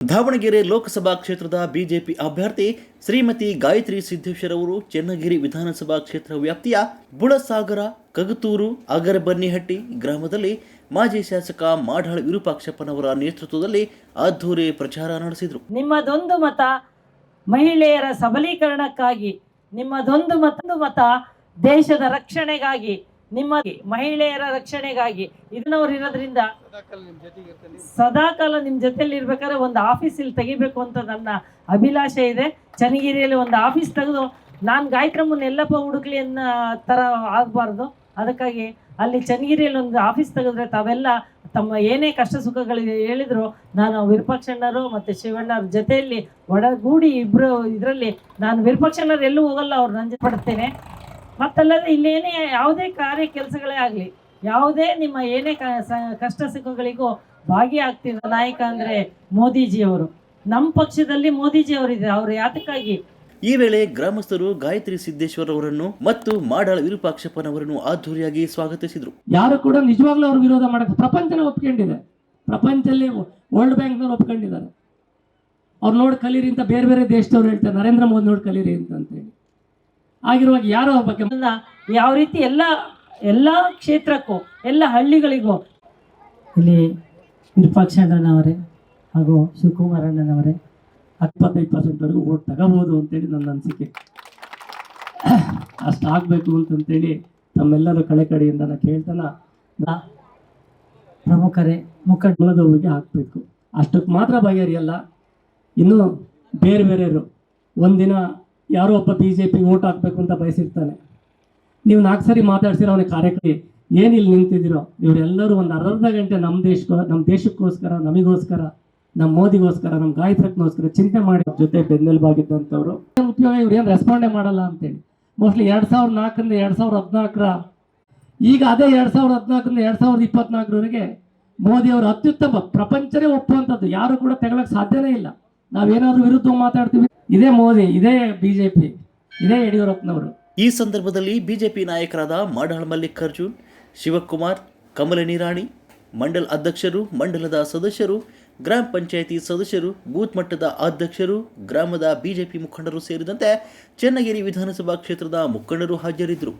ದಾವಣಗೆರೆ ಲೋಕಸಭಾ ಕ್ಷೇತ್ರದ ಬಿಜೆಪಿ ಅಭ್ಯರ್ಥಿ ಶ್ರೀಮತಿ ಗಾಯತ್ರಿ ಸಿದ್ದೇಶ್ವರ್ ಅವರು ಚೆನ್ನಗಿರಿ ವಿಧಾನಸಭಾ ಕ್ಷೇತ್ರ ವ್ಯಾಪ್ತಿಯ ಬುಳಸಾಗರ ಕಗತೂರು, ಅಗರಬನ್ನಿಹಟ್ಟಿ ಗ್ರಾಮದಲ್ಲಿ ಮಾಜಿ ಶಾಸಕ ಮಾಡಾಳ್ ವಿರೂಪಾಕ್ಷಪ್ಪನವರ ನೇತೃತ್ವದಲ್ಲಿ ಅದ್ಧೂರಿ ಪ್ರಚಾರ ನಡೆಸಿದರು. ನಿಮ್ಮದೊಂದು ಮತ ಮಹಿಳೆಯರ ಸಬಲೀಕರಣಕ್ಕಾಗಿ, ನಿಮ್ಮದೊಂದು ಮತ ಮತ ದೇಶದ ರಕ್ಷಣೆಗಾಗಿ ನಿಮ್ಮ ಮಹಿಳೆಯರ ರಕ್ಷಣೆಗಾಗಿ ಇದನ್ನವ್ರು ಇರೋದ್ರಿಂದ ಸದಾಕಾಲ ನಿಮ್ಮ ಜೊತೆಲಿ ಇರ್ಬೇಕಾದ್ರೆ ಒಂದು ಆಫೀಸ್ ಇಲ್ಲಿ ತೆಗಿಬೇಕು ಅಂತ ನನ್ನ ಅಭಿಲಾಷೆ ಇದೆ. ಚನ್ನಗಿರಿಯಲ್ಲಿ ಒಂದು ಆಫೀಸ್ ತೆಗೆದು ನಾನು ಗಾಯತ್ರಮ್ಮನ ಎಲ್ಲಪ್ಪ ಹುಡುಕ್ಲಿ ಅನ್ನೋ ಥರ ಆಗಬಾರ್ದು. ಅದಕ್ಕಾಗಿ ಅಲ್ಲಿ ಚನ್ನಗಿರಿಯಲ್ಲಿ ಒಂದು ಆಫೀಸ್ ತೆಗೆದ್ರೆ ತಾವೆಲ್ಲ ತಮ್ಮ ಏನೇ ಕಷ್ಟ ಸುಖಗಳು ಹೇಳಿದ್ರು ನಾನು ವಿರೂಪಾಕ್ಷಣ್ಣರು ಮತ್ತೆ ಶಿವಣ್ಣವ್ರ ಜೊತೆಯಲ್ಲಿ ಒಡಗೂಡಿ ಇಬ್ಬರು ಇದರಲ್ಲಿ ನಾನು ವಿರೂಪಾಕ್ಷಣ್ಣರು ಎಲ್ಲೂ ಹೋಗಲ್ಲ ಅವ್ರು ನಂಜ ಪಡ್ತೇನೆ ಮತ್ತಲ್ಲದೆ ಇಲ್ಲೇನೇ ಯಾವುದೇ ಕಾರ್ಯ ಕೆಲಸಗಳೇ ಆಗಲಿ ಯಾವುದೇ ನಿಮ್ಮ ಏನೇ ಕ- ಸ- ಕಷ್ಟ ಸುಖಗಳಿಗೂ ಭಾಗಿಯಾಗ್ತಿರೋ ನಾಯಕ ಅಂದರೆ ಮೋದಿಜಿಯವರು. ನಮ್ಮ ಪಕ್ಷದಲ್ಲಿ ಮೋದಿಜಿಯವರಿದ್ದಾರೆ ಅವರು ಯಾತಕ್ಕಾಗಿ? ಈ ವೇಳೆ ಗ್ರಾಮಸ್ಥರು ಗಾಯತ್ರಿ ಸಿದ್ದೇಶ್ವರ್ ಅವರನ್ನು ಮತ್ತು ಮಾಡಾಳ ವಿರೂಪಾಕ್ಷಪ್ಪನವರನ್ನು ಅದ್ದೂರಿಯಾಗಿ ಸ್ವಾಗತಿಸಿದರು. ಯಾರು ಕೂಡ ನಿಜವಾಗ್ಲೂ ಅವ್ರು ವಿರೋಧ ಮಾಡಕ್ಕೆ ಪ್ರಪಂಚನೇ ಒಪ್ಕೊಂಡಿದೆ. ಪ್ರಪಂಚದಲ್ಲಿ ವರ್ಲ್ಡ್ ಬ್ಯಾಂಕ್ನವ್ರು ಒಪ್ಕೊಂಡಿದ್ದಾರೆ. ಅವ್ರು ನೋಡಿ ಕಲೀರಿ ಅಂತ ಬೇರೆ ಬೇರೆ ದೇಶದವ್ರು ಹೇಳ್ತಾರೆ ನರೇಂದ್ರ ಮೋದಿ ನೋಡಿ ಕಲೀರಿ ಅಂತ. ಆಗಿರುವಾಗ ಯಾರು ಬಗ್ಗೆ ಯಾವ ರೀತಿ ಎಲ್ಲ ಎಲ್ಲ ಕ್ಷೇತ್ರಕ್ಕೂ ಎಲ್ಲ ಹಳ್ಳಿಗಳಿಗೂ. ಇಲ್ಲಿ ವಿರೂಪಾಕ್ಷಣ್ಣನವರೇ ಹಾಗೂ ಶಿವಕುಮಾರ್ ಅಣ್ಣನವರೇ ಇಪ್ಪತ್ತೈದು ಪರ್ಸೆಂಟ್ವರೆಗೂ ಓಟ್ ತಗೋಬೋದು ಅಂತೇಳಿ ನನ್ನ ಅನಿಸಿಕೆ. ಅಷ್ಟು ಆಗಬೇಕು ಅಂತಂತೇಳಿ ತಮ್ಮೆಲ್ಲರ ಕಳೆ ಕಡೆಯಿಂದ ನಾನು ಕೇಳ್ತಾನ. ಪ್ರಮುಖರೇ ಮುಖಂಡ ಮೂಲದವರಿಗೆ ಹಾಕಬೇಕು. ಅಷ್ಟಕ್ಕೆ ಮಾತ್ರ ಬಗೆಹರಿಯಲ್ಲ. ಇನ್ನು ಬೇರೆ ಬೇರೆಯವರು ಒಂದಿನ ಯಾರೋ ಒಬ್ಬ ಬಿ ಜೆ ಪಿ ಓಟ್ ಹಾಕಬೇಕು ಅಂತ ಬಯಸಿರ್ತಾನೆ. ನೀವು ನಾಲ್ಕು ಸರಿ ಮಾತಾಡ್ಸಿರೋ ಅವನಿಗೆ ಕಾರ್ಯಕ್ರಮ ಏನು ಇಲ್ಲಿ ನಿಂತಿದ್ದೀರೋ, ಇವರೆಲ್ಲರೂ ಒಂದು ಅರ್ಧ ಗಂಟೆ ನಮ್ಮ ದೇಶಕ್ಕೋ ನಮ್ಮ ದೇಶಕ್ಕೋಸ್ಕರ, ನಮಗೋಸ್ಕರ ನಮ್ಮ ಮೋದಿಗೋಸ್ಕರ ನಮ್ಮ ಗಾಯತ್ರಕ್ಕೋಸ್ಕರ ಚಿಂತೆ ಮಾಡಿ ಜೊತೆ ಬೆನ್ನೆಲುಬಾಗಿದ್ದಂಥವ್ರು. ಉಪಯೋಗ, ಇವ್ರು ಏನು ರೆಸ್ಪಾಂಡೇ ಮಾಡಲ್ಲ ಅಂತೇಳಿ. ಮೋಸ್ಟ್ಲಿ ಎರಡು ಸಾವಿರದ ನಾಲ್ಕರಿಂದ ಎರಡು ಸಾವಿರದ ಹದಿನಾಲ್ಕರ, ಈಗ ಅದೇ ಎರಡು ಸಾವಿರದ ಹದಿನಾಲ್ಕರಿಂದ ಎರಡು ಸಾವಿರದ ಇಪ್ಪತ್ನಾಲ್ಕರವರೆಗೆ ಮೋದಿ ಅವರು ಅತ್ಯುತ್ತಮ ಪ್ರಪಂಚನೇ ಒಪ್ಪುವಂಥದ್ದು. ಯಾರು ಕೂಡ ತೆಗೊಳಕ್ ಸಾಧ್ಯನೇ ಇಲ್ಲ. ನಾವೇನಾದ್ರೂ ವಿರುದ್ಧ ಮಾತಾಡ್ತೀವಿ. ಇದೇ ಮೋದಿ, ಇದೇ ಬಿಜೆಪಿ, ಇದೇ ಯಡಿಯೂರಪ್ಪನವರು. ಈ ಸಂದರ್ಭದಲ್ಲಿ ಬಿಜೆಪಿ ನಾಯಕರಾದ ಮಾಡಾಳ್ ಮಲ್ಲಿಕಾರ್ಜುನ್, ಶಿವಕುಮಾರ್ ಕಮಲಿನಿ ರಾಣಿ ಮಂಡಲ ಅಧ್ಯಕ್ಷರು, ಮಂಡಲದ ಸದಸ್ಯರು, ಗ್ರಾಮ ಪಂಚಾಯಿತಿ ಸದಸ್ಯರು, ಬೂತ್ ಮಟ್ಟದ ಅಧ್ಯಕ್ಷರು, ಗ್ರಾಮದ ಬಿಜೆಪಿ ಮುಖಂಡರು ಸೇರಿದಂತೆ ಚನ್ನಗಿರಿ ವಿಧಾನಸಭಾ ಕ್ಷೇತ್ರದ ಮುಖಂಡರು ಹಾಜರಿದ್ದರು.